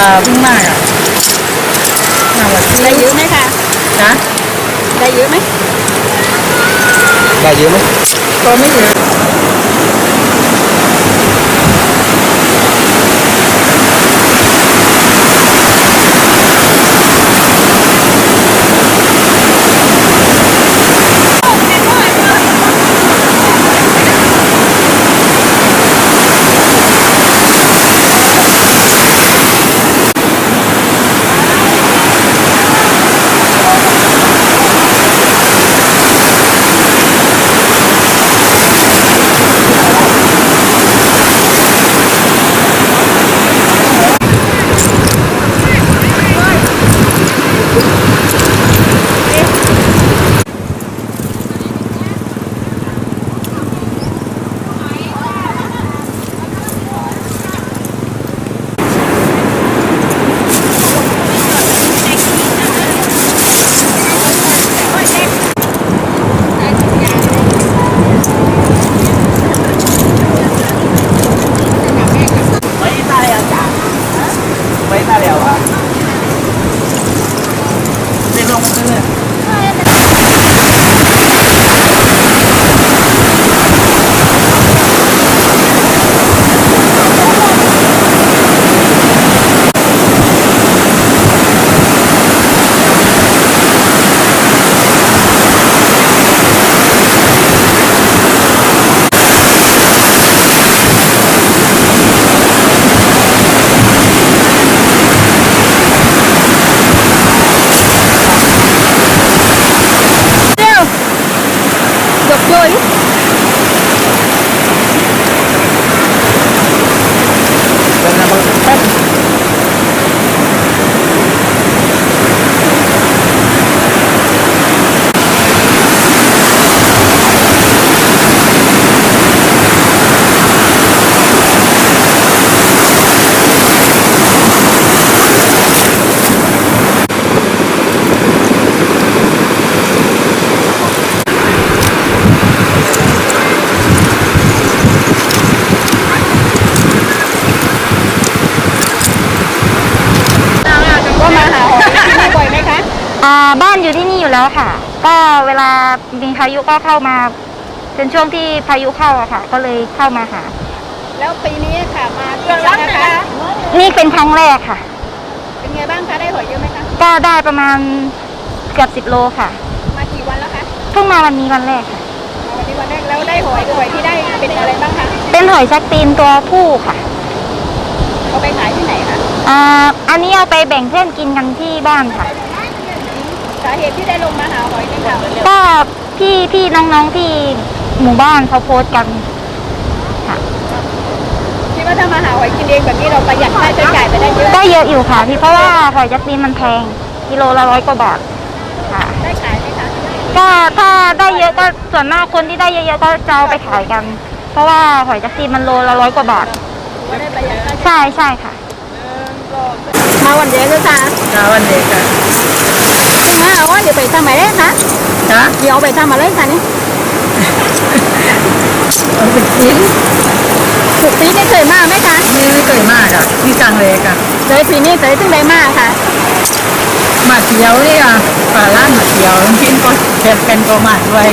อ่าเพิ่งมาอะมาวันที่ได้เยอะไหมคะ นะได้เยอะไหมได้เยอะไหมก็ไม่เยอะ บ้านอยู่ที่นี่อยู่แล้วค่ะ ก็เวลามีพายุก็เข้ามา เป็นช่วงที่พายุเข้าอะค่ะ ก็เลยเข้ามาหา แล้วปีนี้ค่ะมากี่ครั้งนะคะ นี่เป็นครั้งแรกค่ะ เป็นไงบ้างคะได้หอยเยอะไหมคะก็ได้ประมาณเกือบสิบโลค่ะมากี่วันแล้วคะเพิ่งมาวันนี้วันแรกค่ะ วันนี้วันแรกแล้วได้หอยหอยที่ได้เป็นอะไรบ้างคะเป็นหอยชักตีนตัวผู้ค่ะเอาไปขายที่ไหนคะอ่าอันนี้เอาไปแบ่งเพื่อนกินกันที่บ้านค่ะ สาเหตุที่ได้ลงมาหาหอยเนี่ยค่ะก็พี่พี่น้องๆที่หมู่บ้านเขาโพสต์กันคิดว่าถ้ามาหาหอยกินเองแบบนี้เราประหยัดค่าใช้จ่ายไปได้เยอะก็เยอะอยู่ค่ะพี่เพราะว่าหอยชักตีนมันแพงกิโลละร้อยกว่าบาทค่ะได้ขายไหมคะก็ถ้าได้เยอะก็ส่วนมากคนที่ได้เยอะๆก็จะเอาไปขายกัน เพราะว่าหอยจักรีมันโลละร้อยกว่าบาทว่าได้ประหยัดค่าใช้ใช่ใช่ค่ะมาวันเดียวเลยค่ะกาวันเด็กอะ มาเอาว่าเดี๋ยวไปทำอะไรคะนะเดี๋ยวเอาไปทำอะไรคะนี่เอาไปกินถูกปีนี้เคยมาไหมคะนี่ไม่เคยมากอะนี่กลางเลยอะเคยปีนี้เคยถึงได้มาค่ะ มาเที่ยวนี่อะป่าล้านมาเที่ยวกินก็เผ็ดเป็นก็มาด้วย